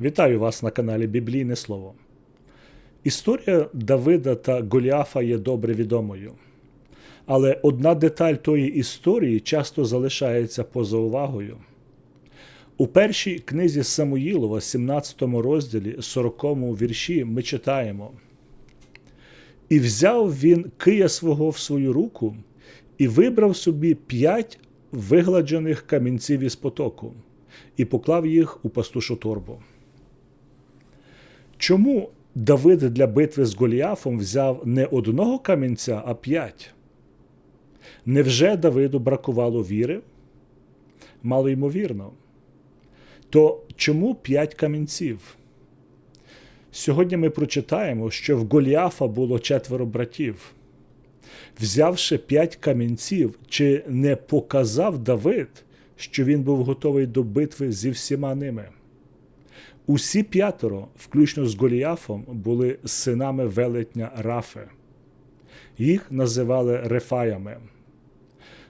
Вітаю вас на каналі Біблійне Слово. Історія Давида та Голіафа є добре відомою. Але одна деталь тої історії часто залишається поза увагою. У першій книзі Самуїлова, 17 розділі, 40 вірші, ми читаємо: І взяв він кия свого в свою руку і вибрав собі п'ять вигладжених камінців із потоку, і поклав їх у пастушу торбу. Чому Давид для битви з Голіафом взяв не одного камінця, а п'ять? Невже Давиду бракувало віри? Мало ймовірно. То чому п'ять камінців? Сьогодні ми прочитаємо, що в Голіафа було четверо братів. Взявши п'ять камінців, чи не показав Давид, що він був готовий до битви зі всіма ними? Усі п'ятеро, включно з Голіафом, були синами велетня Рафи. Їх називали рефаями.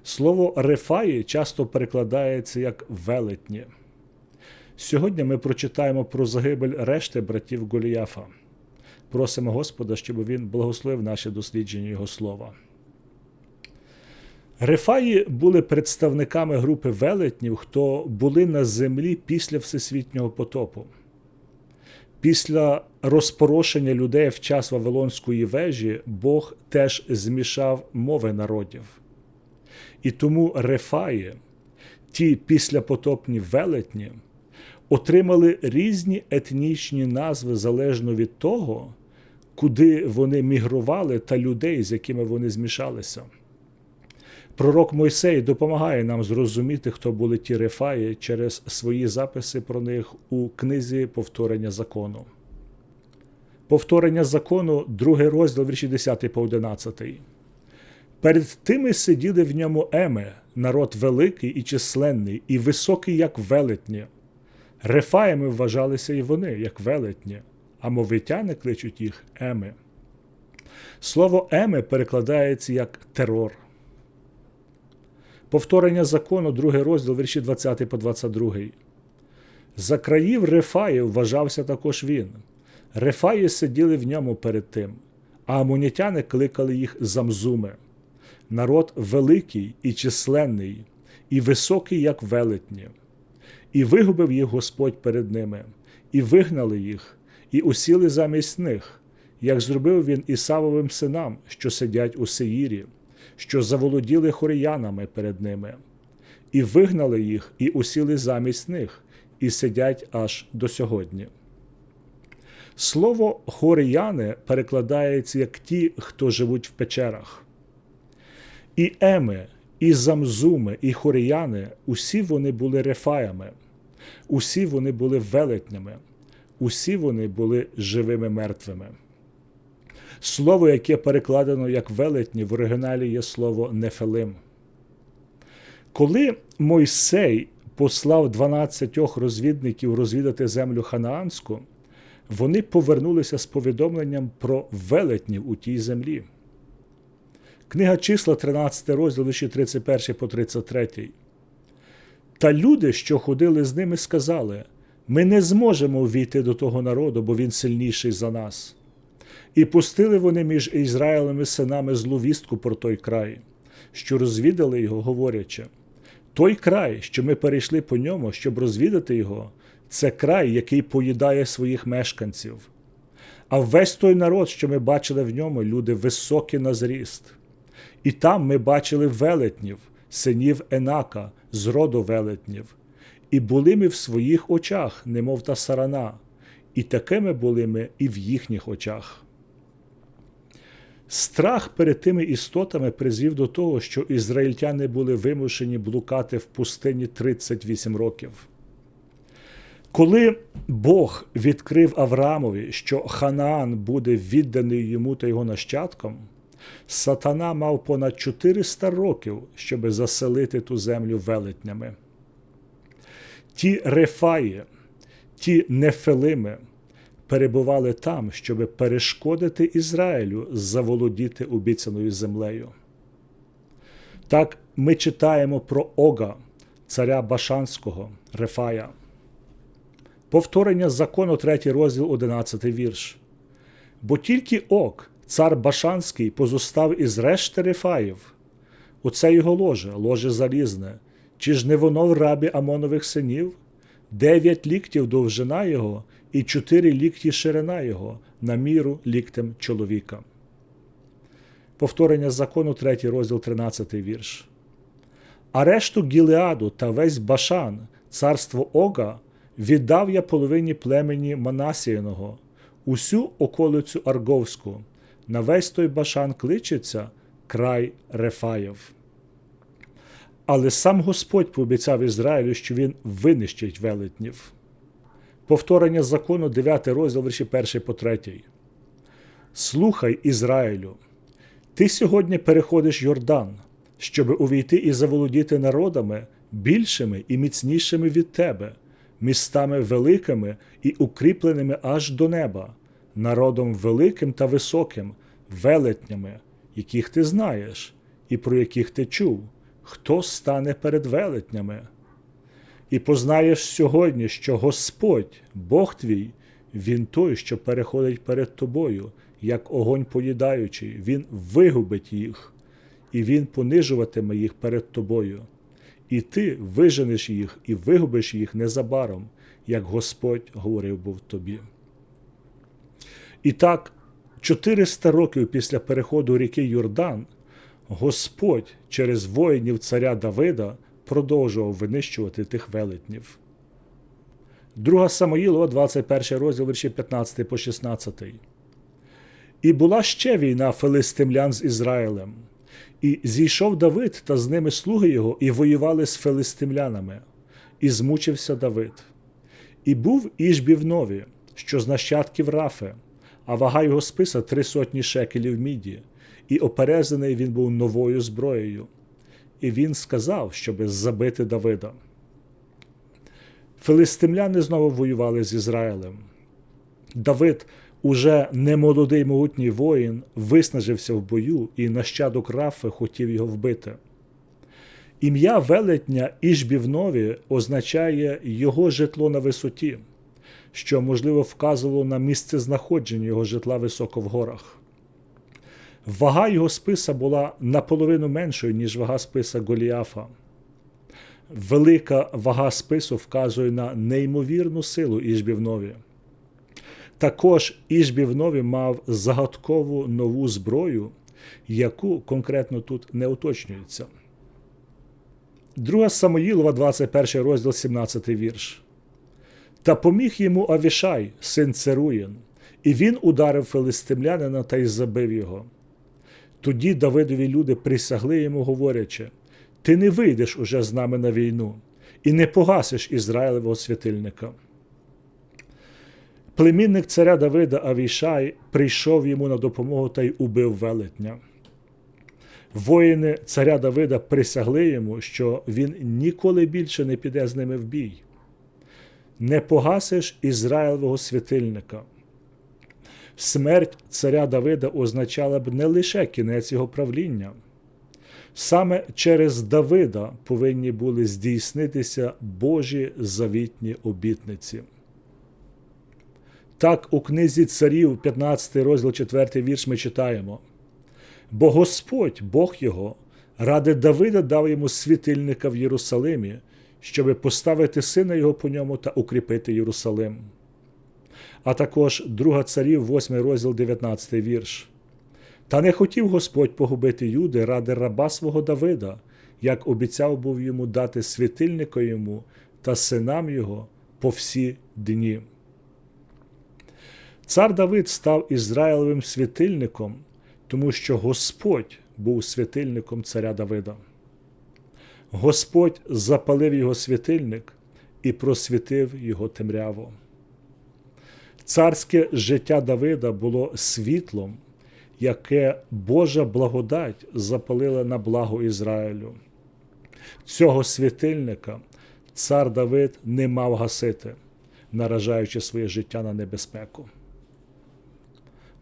Слово рефаї часто перекладається як велетні. Сьогодні ми прочитаємо про загибель решти братів Голіафа. Просимо Господа, щоб він благословив наші дослідження Його слова. Рефаї були представниками групи велетнів, хто були на землі після Всесвітнього потопу. Після розпорошення людей в час Вавилонської вежі Бог теж змішав мови народів. І тому рефаї, ті післяпотопні велетні, отримали різні етнічні назви залежно від того, куди вони мігрували та людей, з якими вони змішалися. Пророк Мойсей допомагає нам зрозуміти, хто були ті рефаї через свої записи про них у книзі повторення закону. Повторення закону, другий розділ вірші 10 по 11. Перед тими сиділи в ньому еми, народ великий і численний, і високий, як велетні. Рефаями вважалися і вони, як велетні, а мовитяни кличуть їх еми. Слово еми перекладається як терор. Повторення закону, другий розділ, вірші 20 по 22. За країв Рефаїв вважався також він. Рефаї сиділи в ньому перед тим, а амунітяни кликали їх замзуми. Народ великий і численний, і високий, як велетні. І вигубив їх Господь перед ними, і вигнали їх, і усіли замість них, як зробив він Ісавовим синам, що сидять у Сеїрі що заволоділи хоріянами перед ними, і вигнали їх, і усіли замість них, і сидять аж до сьогодні. Слово хоріяни перекладається як ті, хто живуть в печерах. І еми, і замзуми, і хоріяни усі вони були рефаями, усі вони були велетнями, усі вони були живими мертвими. Слово, яке перекладено як велетні, в оригіналі є слово нефелим. Коли Мойсей послав 12 розвідників розвідати землю Ханаанську, вони повернулися з повідомленням про велетнів у тій землі. Книга числа, 13 розділ, виші 31 по 33. Та люди, що ходили з ними, сказали: ми не зможемо ввійти до того народу, бо він сильніший за нас. І пустили вони між Ізраїлем і синами зловістку про той край, що розвідали його, говорячи: той край, що ми перейшли по ньому, щоб розвідати його, це край, який поїдає своїх мешканців. А весь той народ, що ми бачили в ньому, люди високі на зріст. І там ми бачили велетнів, синів Енака, з роду велетнів, і були ми в своїх очах, немов та сарана, і такими були ми і в їхніх очах. Страх перед тими істотами призвів до того, що ізраїльтяни були вимушені блукати в пустині 38 років. Коли Бог відкрив Авраамові, що Ханаан буде відданий йому та його нащадкам, сатана мав понад 400 років, щоб заселити ту землю велетнями. Ті рефаї, ті нефелими перебували там, щоб перешкодити Ізраїлю заволодіти обіцяною землею. Так ми читаємо про Ога, царя Башанського, Рефая. Повторення закону 3 розділ 11 вірш. Бо тільки ок, цар Башанський, позостав із решти Рефаїв. Оце його ложе, ложе залізне. Чи ж не воно в рабі Амонових синів? Дев'ять ліктів довжина його і чотири лікті ширина його на міру ліктем чоловіка. Повторення закону 3 розділ 13 вірш. А решту Гілеаду та весь Башан, царство Ога, віддав я половині племені Манасіяного, усю околицю Арговську, на весь той Башан кличеться край Рефаєв. Але сам Господь пообіцяв Ізраїлю, що він винищить велетнів. Повторення закону 9 розділ вірші 1 по 3. Слухай, Ізраїлю, ти сьогодні переходиш Йордан, щоб увійти і заволодіти народами більшими і міцнішими від тебе, містами великими і укріпленими аж до неба, народом великим та високим, велетнями, яких ти знаєш, і про яких ти чув, хто стане перед велетнями. І познаєш сьогодні, що Господь, Бог твій, Він той, що переходить перед тобою, як огонь поїдаючий, Він вигубить їх, і Він понижуватиме їх перед тобою. І ти виженеш їх і вигубиш їх незабаром, як Господь говорив був тобі. І так, 400 років після переходу ріки Йордан, Господь через воїнів царя Давида продовжував винищувати тих велетнів. Друга Самоїлова, 21 розділ вірші 15 по 16. І була ще війна филистимлян з Ізраїлем. І зійшов Давид та з ними слуги його, і воювали з филистимлянами, і змучився Давид. І був Іжбі в нові, що з нащадків Рафе, а вага його списа три сотні шекелів міді, і оперезаний він був новою зброєю. І він сказав, щоби забити Давида. Филистимляни знову воювали з Ізраїлем. Давид, уже немолодий могутній воїн, виснажився в бою, і нащадок Рафи хотів його вбити. Ім'я велетня Ішбівнові означає його житло на висоті, що, можливо, вказувало на місце знаходження його житла високо в горах. Вага його списа була наполовину меншою, ніж вага списа Голіафа. Велика вага спису вказує на неймовірну силу Ішбівнові. Також Ішбівнові мав загадкову нову зброю, яку конкретно тут не уточнюється. Друга Самоїлова, 21 розділ, 17 вірш. Та поміг йому Авішай, син Церуїн, і він ударив филистимлянина та й забив його. Тоді Давидові люди присягли йому, говорячи: Ти не вийдеш уже з нами на війну і не погасиш Ізраїлевого святильника. Племінник царя Давида Авішай прийшов йому на допомогу та й убив велетня. Воїни царя Давида присягли йому, що він ніколи більше не піде з ними в бій. Не погасиш Ізраїлевого святильника. Смерть царя Давида означала б не лише кінець його правління. Саме через Давида повинні були здійснитися Божі завітні обітниці. Так, у книзі царів, 15 розділ 4 вірш, ми читаємо. Бо Господь, Бог його, ради Давида дав йому світильника в Єрусалимі, щоби поставити сина його по ньому та укріпити Єрусалим. А також 2 царів, 8 розділ 19 вірш. Та не хотів Господь погубити Юди ради раба свого Давида, як обіцяв був йому дати світильника йому та синам його по всі дні. Цар Давид став Ізраїлевим світильником, тому що Господь був світильником царя Давида. Господь запалив його світильник і просвітив його темряво. Царське життя Давида було світлом, яке Божа благодать запалила на благо Ізраїлю. Цього світильника цар Давид не мав гасити, наражаючи своє життя на небезпеку.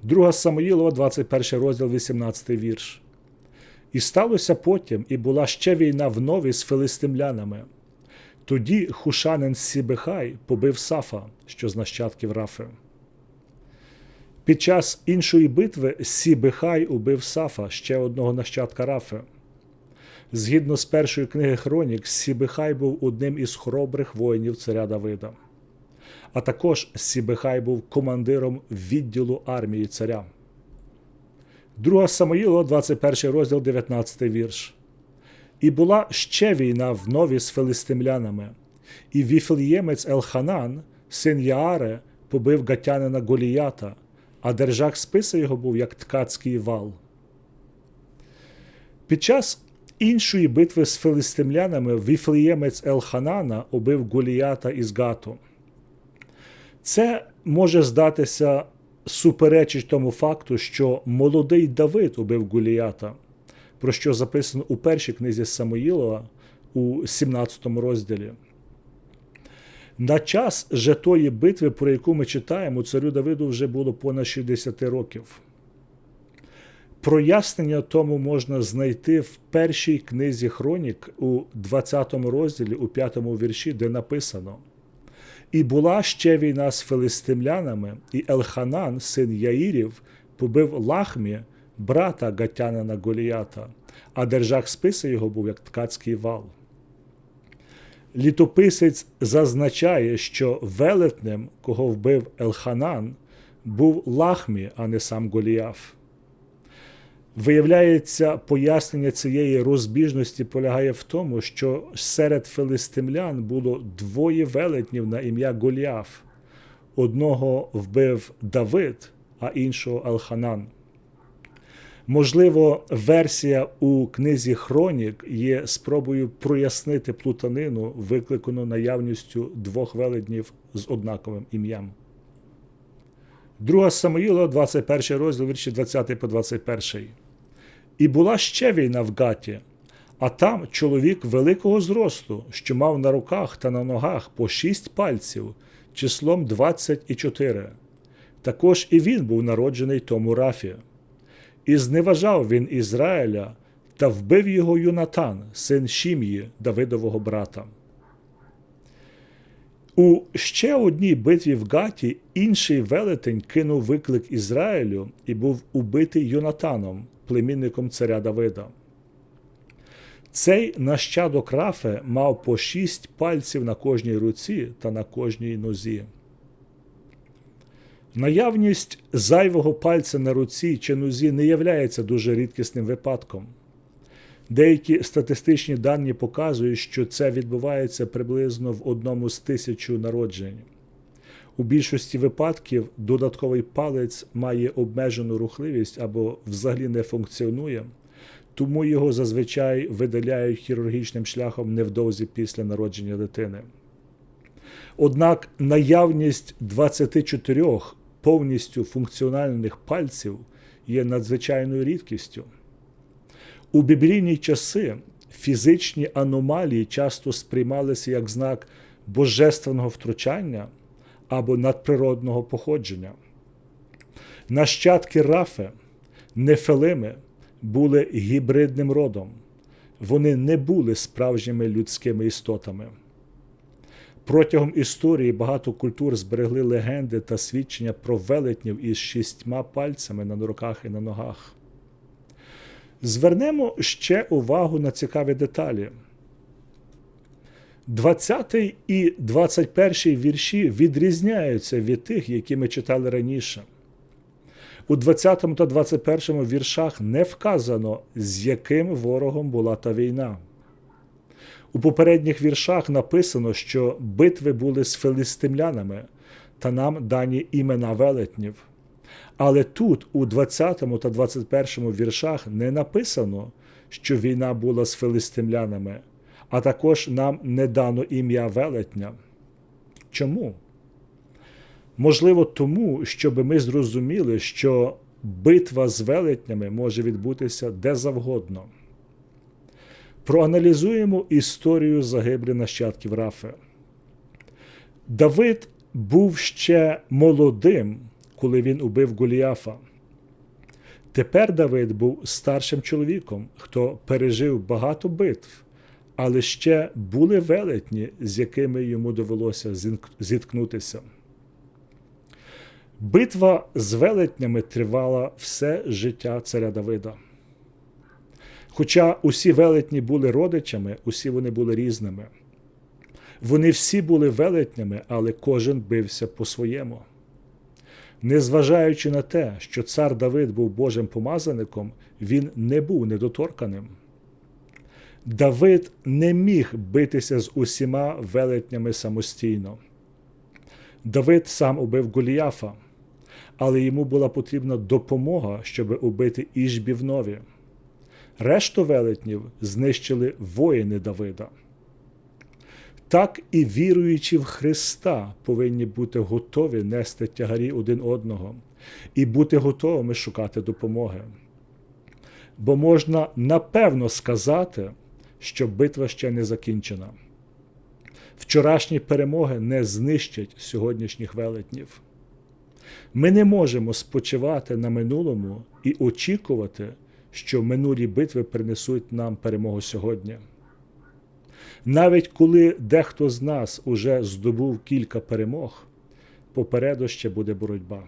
Друга Самоїлова, 21 розділ, 18 вірш. І сталося потім, і була ще війна в нові з филистимлянами. Тоді хушанин Сібехай побив Сафа, що з нащадків Рафи. Під час іншої битви Сібехай убив Сафа, ще одного нащадка Рафи. Згідно з першої книги Хронік, Сібехай був одним із хоробрих воїнів царя Давида. А також Сібехай був командиром відділу армії царя. Друга Самоїло, 21 розділ, 19 вірш. І була ще війна в нові з филистимлянами, і віфліємець Елханан, син Яаре, побив гатянина Голіята, а держак списа його був як ткацький вал. Під час іншої битви з филистимлянами віфліємець Елханана убив Голіята із Гату. Це може здатися суперечить тому факту, що молодий Давид убив Голіята, про що записано у першій книзі Самоїлова у 17 розділі. На час же тої битви, про яку ми читаємо, царю Давиду вже було понад 60 років. Прояснення тому можна знайти в першій книзі Хронік у 20 розділі, у 5 вірші, де написано: І була ще війна з филистимлянами, і Елханан, син Яїрів, побив Лахмі, брата Гатянина Голіята, а держак списа його був як ткацький вал. Літописець зазначає, що велетнем, кого вбив Елханан, був Лахмі, а не сам Голіаф. Виявляється, пояснення цієї розбіжності полягає в тому, що серед филистимлян було двоє велетнів на ім'я Голіаф. Одного вбив Давид, а іншого Елханан. Можливо, версія у книзі Хронік є спробою прояснити плутанину, викликану наявністю двох велетнів з однаковим ім'ям. Друга Самоїла, 21 розділ, вірші 20 по 21. І була ще війна в Гаті, а там чоловік великого зросту, що мав на руках та на ногах по шість пальців, числом 24. Також і він був народжений тому рафі. І зневажав він Ізраїля та вбив його Юнатан, син Шім'ї, Давидового брата. У ще одній битві в Гаті інший велетень кинув виклик Ізраїлю і був убитий Юнатаном, племінником царя Давида. Цей нащадок Рафе мав по шість пальців на кожній руці та на кожній нозі. Наявність зайвого пальця на руці чи нозі не являється дуже рідкісним випадком. Деякі статистичні дані показують, що це відбувається приблизно в одному з тисячу народжень. У більшості випадків додатковий палець має обмежену рухливість або взагалі не функціонує, тому його зазвичай видаляють хірургічним шляхом невдовзі після народження дитини. Однак наявність 24 повністю функціональних пальців є надзвичайною рідкістю. У біблійні часи фізичні аномалії часто сприймалися як знак божественного втручання або надприродного походження. Нащадки Рафе, нефелими, були гібридним родом, вони не були справжніми людськими істотами. Протягом історії багато культур зберегли легенди та свідчення про велетнів із шістьма пальцями на руках і на ногах. Звернемо ще увагу на цікаві деталі. 20 і 21 вірші відрізняються від тих, які ми читали раніше. У 20 та 21 віршах не вказано, з яким ворогом була та війна. У попередніх віршах написано, що битви були з филистимлянами, та нам дані імена велетнів. Але тут, у 20 та 21 віршах, не написано, що війна була з филистимлянами, а також нам не дано ім'я велетня. Чому? Можливо, тому, щоб ми зрозуміли, що битва з велетнями може відбутися де завгодно. Проаналізуємо історію загиблі нащадків Рафи. Давид був ще молодим, коли він убив Голіафа. Тепер Давид був старшим чоловіком, хто пережив багато битв, Але ще були велетні, з якими йому довелося зіткнутися. Битва з велетнями тривала все життя царя Давида. Хоча усі велетні були родичами, усі вони були різними. Вони всі були велетнями, але кожен бився по-своєму. Незважаючи на те, що цар Давид був Божим помазаником, він не був недоторканим. Давид не міг битися з усіма велетнями самостійно. Давид сам убив Голіафа, але йому була потрібна допомога, щоб убити Іжбівнові. Решту велетнів знищили воїни Давида. Так і віруючі в Христа повинні бути готові нести тягарі один одного і бути готовими шукати допомоги. Бо можна напевно сказати, що битва ще не закінчена. Вчорашні перемоги не знищать сьогоднішніх велетнів. Ми не можемо спочивати на минулому і очікувати, що минулі битви принесуть нам перемогу сьогодні. Навіть коли дехто з нас уже здобув кілька перемог, попереду ще буде боротьба.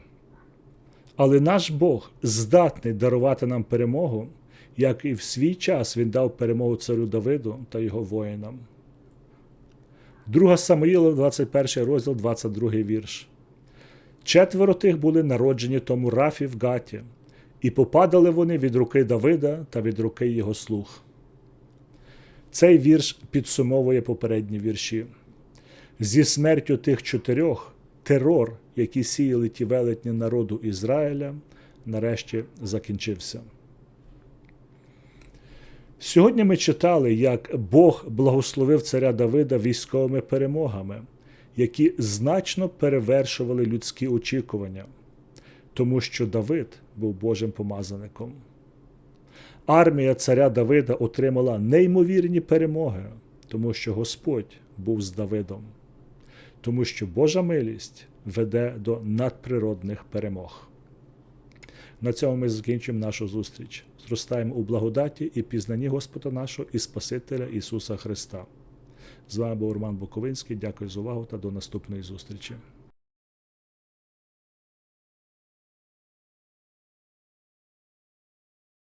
Але наш Бог здатний дарувати нам перемогу, як і в свій час він дав перемогу царю Давиду та його воїнам. 2 Самуїла, 21 розділ, 22 вірш. Четверо тих були народжені тому Рафі в Гаті, і попадали вони від руки Давида та від руки його слуг. Цей вірш підсумовує попередні вірші. Зі смертю тих чотирьох терор, який сіяли ті велетні народу Ізраїля, нарешті закінчився. Сьогодні ми читали, як Бог благословив царя Давида військовими перемогами, які значно перевершували людські очікування, тому що Давид був Божим помазаником. Армія царя Давида отримала неймовірні перемоги, тому що Господь був з Давидом, тому що Божа милість веде до надприродних перемог. На цьому ми закінчимо нашу зустріч. Зростаємо у благодаті і пізнанні Господа нашого і Спасителя Ісуса Христа. З вами був Роман Буковинський. Дякую за увагу та до наступної зустрічі.